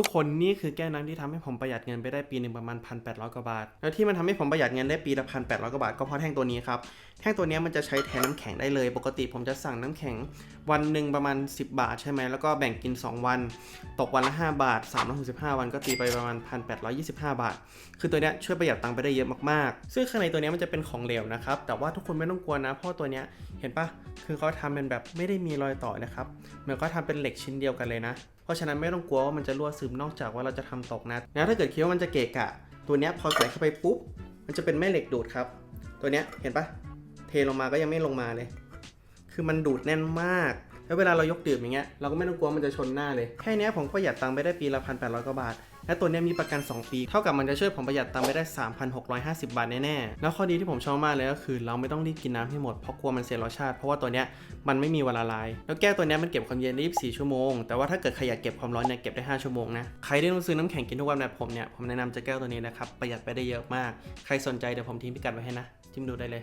ทุกคนนี่คือแก้วน้ำที่ทำให้ผมประหยัดเงินไปได้ปีหนึ่งประมาณ1,800กว่าบาท แล้วที่มันทำให้ผมประหยัดเงินได้ปีละ1,800กว่าบาทก็เพราะแท่งตัวนี้ครับ แท่งตัวนี้มันจะใช้แทนน้ำแข็งได้เลย ปกติผมจะสั่งน้ำแข็งวันหนึ่งประมาณ 10 บาทใช่ไหม แล้วก็แบ่งกิน 2 วัน ตกวันละ 5 บาท365 วันก็ตีไปประมาณ 1,825 บาท คือตัวเนี้ยช่วยประหยัดตังค์ไปได้เยอะมากๆ ซึ่งข้างในตัวเนี้ยมันจะเป็นของเหลวนะครับ แต่ว่าทุกคนไม่ต้องกลัวนะ เพราะตัวเนี้ยเห็นปะคือเขาทำเป็นแบบไม่ได้มีรอยต่อนะครับ เหมือนเขาทำเป็นเหล็กชิ้นเดียวกันเลยนะ เพราะฉะนั้นไม่ต้องกลัวว่ามันจะรั่วซึมนอกจากว่าเราจะทำตกนะนะถ้าเกิดคิดว่ามันจะเกะกะ ตัวเนี้ยพอใส่เข้าไปปุ๊บ มันจะเป็นแม่เหล็กดูดครับ ตัวเนี้ยเห็นปะเทลงมาก็ยังไม่ลงมาเลย คือมันดูดแน่นมาก แล้วเวลาเรายกดื่มอย่างเงี้ยเราก็ไม่ต้องกลัวมันจะชนหน้าเลย แค่เนี้ยผมประหยัดตังค์ไปได้ปีละพันแปดร้อยกว่าบาท และตัวเนี้ยมีประกัน 2 ปี เท่ากับมันจะช่วยผมประหยัดตังค์ไปได้ 3,650 บาทแน่ๆ แล้วข้อดีที่ผมชอบมากเลยก็คือ เราไม่ต้องรีบกินน้ำให้หมดเพราะกลัวมันเสียรสชาติ เพราะว่าตัวเนี้ยมันไม่มีเวลาลาย แล้วแก้วตัวเนี้ยมันเก็บความเย็นได้24ชั่วโมง แต่ว่าถ้าเกิดใครอยากเก็บความร้อนเนี่ยเก็บได้ 5 ชั่วโมงนะ ใครที่ต้องซื้อน้ำแข็งกินทุกวันแบบผมเนี่ย ผมแนะนำจะแก้วตัวนี้นะครับ ประหยัดไปได้เยอะมาก ใครสนใจเดี๋ยวผมทิ้งพิกัดไว้ให้นะ จิ้มดูได้เลย